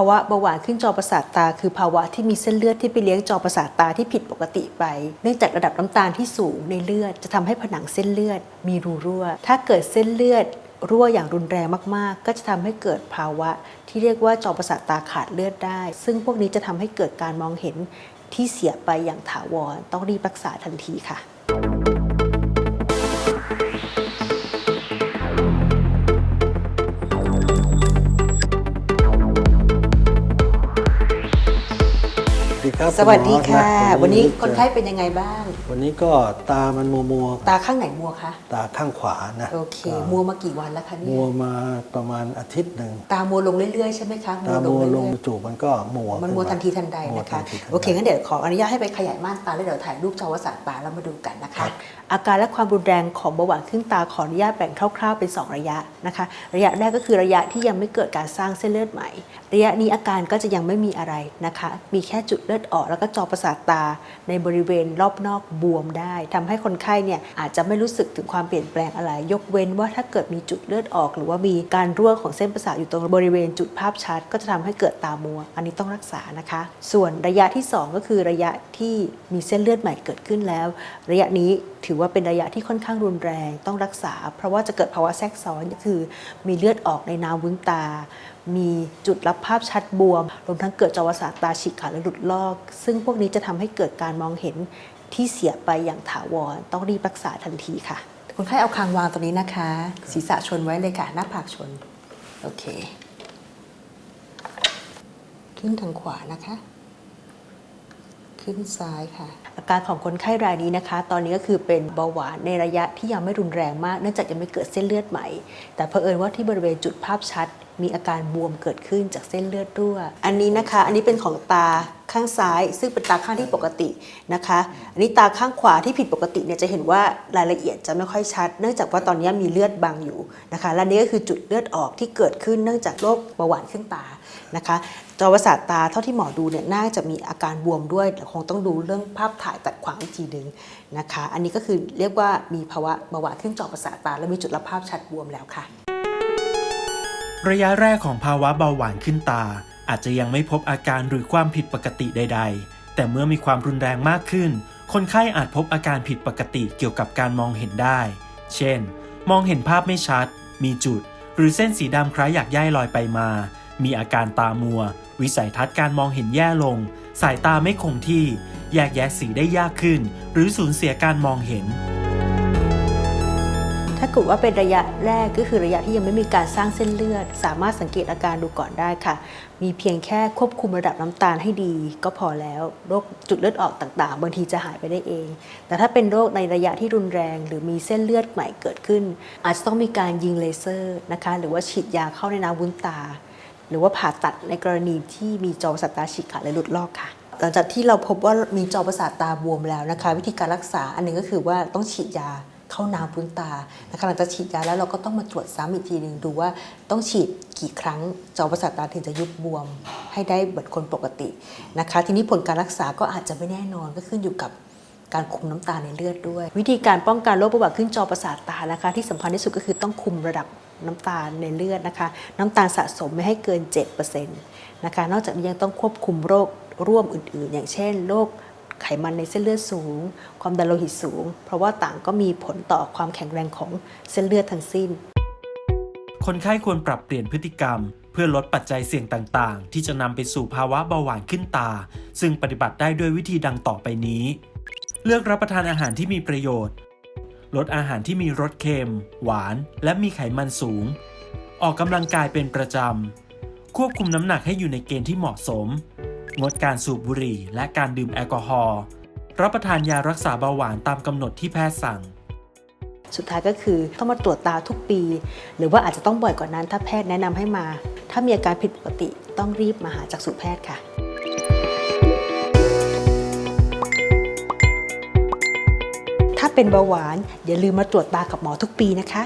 ภาวะเบาหวานขึ้นจอประสาทตา คือภาวะที่มีเส้นเลือดที่ไปเลี้ยงจอประสาทตาที่ผิดปกติไป เนื่องจากระดับน้ำตาลที่สูงในเลือด จะทำให้ผนังเส้นเลือด มีรูรั่ว ถ้าเกิดเส้นเลือดรั่วอย่างรุนแรงมาก ๆ ก็จะทำให้เกิดภาวะ ที่เรียกว่าจอประสาทตาขาดเลือดได้ ซึ่งพวกนี้จะทำให้เกิดการมองเห็นที่เสียไปอย่างถาวร ต้องรีบรักษาทันทีค่ะ ครับสวัสดีค่ะณหมอวันนี้เจอคนไข้เป็นยังไงบ้าง วันนี้ก็ตามันมัวมัวตาข้างไหนมัวคะ ๆตาข้างขวานะโอเค ก็มัวมากี่วันแล้วคะเนี่มัวยมาประมาณอาทิตย์หนึ่งตามัวลงเรื่อยๆใช่ไหมคะตามัวลเรื่งอยจู่มันก็มัวๆมันมัวทันทีทันใดมัวนะคะ ทันทีทันใด โอเคงั้นเดี๋ยวขออนุญาตให้ไปขยายม่านตาแล้วเดี๋ยวถ่ายรูปจอประสาทตาแล้วมาดูกันนะครัคะ บ อาการและความรุนแรงของเบาหวานขึ้นตาขออนุญาตแบ่งคร่าวๆเป็น2ระยะนะคะ ระยะแรกก็คือระยะที่ยังไม่เกิดการสร้างเส้นเลือดใหม่ ระยะนี้อาการก็จะยังไม่มีอะไรนะคะ มีแค่จุดเลือดออกแล้วก็จอประสาทตาในบริเวณรอบนอกบวมได้ทำให้คนไข้เนี่ยอาจจะไม่รู้สึกถึงความเปลี่ยนแปลงอะไร ยกเว้นว่าถ้าเกิดมีจุดเลือดออก หรือว่ามีการรั่วของเส้นประสาทอยู่ตรงบริเวณจุดภาพชัด ก็จะทำให้เกิดตามัว อันนี้ต้องรักษานะคะ ส่วนระยะที่ 2 ก็คือระยะที่มีเส้นเลือดใหม่เกิดขึ้นแล้ว ระยะนี้ถือว่าเป็นระยะที่ค่อนข้างรุนแรงต้องรักษา เพราะว่าจะเกิดภาวะแทรกซ้อนก็คือมีเลือดออกในน้ำวุ้นตา มีจุดรับภาพชัดบวม รวมทั้งเกิดจอประสาทตาฉีกขาดและหลุดลอก ซึ่งพวกนี้จะทำให้เกิดการมองเห็นที่เสียไปอย่างถาวร ต้องรีบรักษาทันทีค่ะ คนไข้เอาคางวางตรงนี้นะคะ ศีรษะชนไว้เลยค่ะ หน้าผากชน โอเค ขึ้นทางขวานะคะขึ้นซ้ายค่ะ อาการของคนไข้รายนี้นะคะ ตอนนี้ก็คือเป็นเบาหวานในระยะที่ยังไม่รุนแรงมาก เนื่องจากยังไม่เกิดเส้นเลือดใหม่ แต่เผอิญว่าที่บริเวณจุดภาพชัด มีอาการบวมเกิดขึ้นจากเส้นเลือดรั่ว อันนี้นะคะ อันนี้เป็นของตาข้างซ้าย ซึ่งเป็นตาข้างที่ปกตินะคะ อันนี้ตาข้างขวาที่ผิดปกติเนี่ยจะเห็นว่ารายละเอียดจะไม่ค่อยชัด เนื่องจากว่าตอนนี้มีเลือดบังอยู่นะคะ และนี่ก็คือจุดเลือดออกที่เกิดขึ้นเนื่องจากโรคเบาหวานขึ้นตานะคะจอประสาทตาเท่าที่หมอดูเนี่ยน่าจะมีอาการบวมด้วยแต่คงต้องดูเรื่องภาพถ่ายตัดขวางอีกทีหนึ่งนะคะ อันนี้ก็คือเรียกว่ามีภาวะเบาหวานขึ้นจอประสาทตา และมีจุดรับภาพชัดบวมแล้วค่ะ ระยะแรกของภาวะเบาหวานขึ้นตา อาจจะยังไม่พบอาการหรือความผิดปกติใด ๆ แต่เมื่อมีความรุนแรงมากขึ้น คนไข้อาจพบอาการผิดปกติเกี่ยวกับการมองเห็นได้ เช่น มองเห็นภาพไม่ชัด มีจุด หรือเส้นสีดำคล้ายอยากย่ายลอยไปมา มีอาการตามัว วิสัยทัศน์การมองเห็นแย่ลง สายตาไม่คงที่ แยกแยะสีได้ยากขึ้น หรือสูญเสียการมองเห็น ถ้าเกิดว่าเป็นระยะแรกก็คือระยะที่ยังไม่มีการสร้างเส้นเลือด สามารถสังเกตอาการดูก่อนได้ค่ะ มีเพียงแค่ควบคุมระดับน้ำตาลให้ดี ก็พอแล้วโรคจุดเลือดออกต่างๆ บางทีจะหายไปได้เอง แต่ถ้าเป็นโรคในระยะที่รุนแรง หรือมีเส้นเลือดใหม่เกิดขึ้น อาจจะต้องมีการยิงเลเซอร์นะคะหรือว่าฉีดยาเข้าในน้ำวุ้นตา หรือว่าผ่าตัดในกรณีที่มีจอประสาทตาฉีกขาดและหลุดลอกค่ะหลังจากที่เราพบว่ามีจอประสาทตาบวมแล้วนะคะ วิธีการรักษาอันหนึงก็คือว่าต้องฉีดยา เข้าน้ำพุ้นตานะคะหลังจากฉีดยาแล้วเราก็ต้องมาตรวจซ้ำอีกทีหนึ่งดูว่าต้องฉีดกี่ครั้งจอประสาทตาถึงจะยุบบวม ให้ได้เหมือนคนปกตินะคะ ทีนี้ผลการรักษาก็อาจจะไม่แน่นอนก็ขึ้นอยู่กับการคุมน้ำตาในเลือดด้วย วิธีการป้องกันโรคเบาหวานขึ้นจอประสาทตานะคะ ที่สำคัญที่สุดก็คือต้องคุมระดับน้ำตาลในเลือดนะคะ น้ำตาลสะสมไม่ให้เกิน 7%นะคะนอกจากนี้ยังต้องควบคุมโรคร่วมอื่นๆ อย่างเช่นโรค ไขมันในเส้นเลือดสูง ความดันโลหิตสูง เพราะว่าต่างก็มีผลต่อความแข็งแรงของเส้นเลือดทั้งสิ้น คนไข้ควรปรับเปลี่ยนพฤติกรรม เพื่อลดปัจจัยเสี่ยงต่างๆ ที่จะนำไปสู่ภาวะเบาหวานขึ้นตา ซึ่งปฏิบัติได้ด้วยวิธีดังต่อไปนี้ เลือกรับประทานอาหารที่มีประโยชน์ ลดอาหารที่มีรสเค็ม หวาน และมีไขมันสูง ออกกำลังกายเป็นประจำควบคุมน้ำหนักให้อยู่ในเกณฑ์ที่เหมาะสม งดการสูบบุหรี่ และการดื่มแอลกอฮอล์รับประทานยารักษาเบาหวานตามกำหนดที่แพทย์สั่ง สุดท้ายก็คือต้องมาตรวจตาทุกปี หรือว่าอาจจะต้องบ่อยกว่านั้นถ้าแพทย์แนะนำให้มา ถ้ามีอาการผิดปกติต้องรีบมาหาจักษุแพทย์ค่ะถ้าเป็นเบาหวานอย่าลืมมาตรวจตากับหมอทุกปีนะคะ